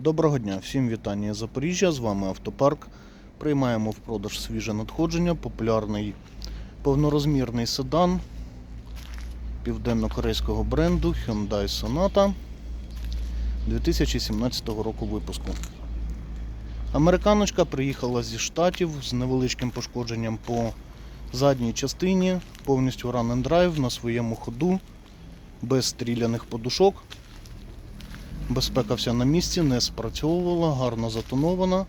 Доброго дня, всім вітання з Запоріжжя. З вами Автопарк. Приймаємо в продаж свіже надходження, популярний повнорозмірний седан південно-корейського бренду Hyundai Sonata 2017 року випуску. Американочка приїхала зі штатів з невеличким пошкодженням по задній частині, повністю run and drive на своєму ходу, без стріляних подушок. Безпека вся на місці, не спрацьовувала, гарно затонована.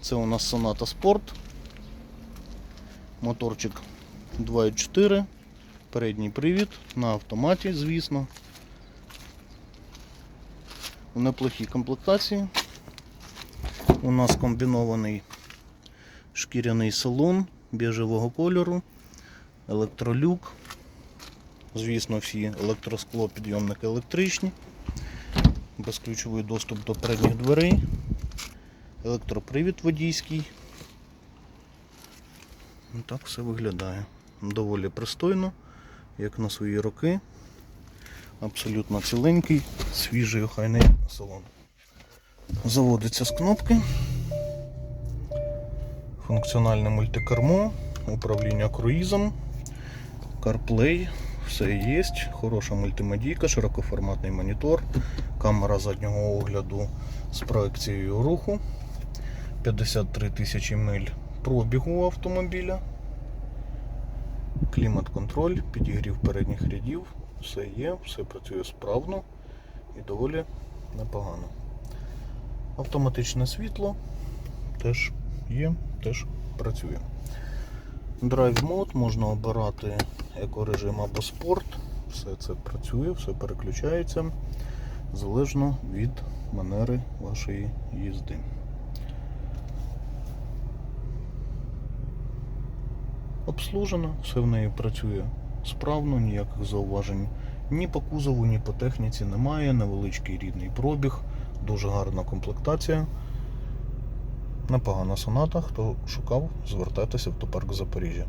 Це у нас Sonata Sport. Моторчик 2.4. Передній привід на автоматі, звісно. У неплохій комплектації. У нас комбінований шкіряний салон біжевого кольору, електролюк. Звісно, всі електроскло підйомники електричні безключовий доступ до передніх дверей, електропривід водійський. Ну, Так все виглядає. Доволі пристойно, як на свої роки. Абсолютно ціленький, свіжий охайний салон. Заводиться з кнопки. Функціональне мультикермо, управління круїзом, CarPlay, все є. Хороша мультимедійка, широкоформатний монітор, камера заднього огляду з проекцією руху, 53 тисячі миль пробігу автомобіля, клімат-контроль, підігрів передніх рядів, все є, все працює справно і доволі непогано. Автоматичне світло теж є, теж працює. Драйв мод можна обирати екорежим або спорт. Все це працює, все переключається залежно від манери вашої їзди. Обслужена, все в неї працює справно, ніяких зауважень ні по кузову, ні по техніці немає. Невеличкий рідний пробіг, дуже гарна комплектація. Непогана соната. Хто шукав, звертайтеся в Автопарк Запоріжжя.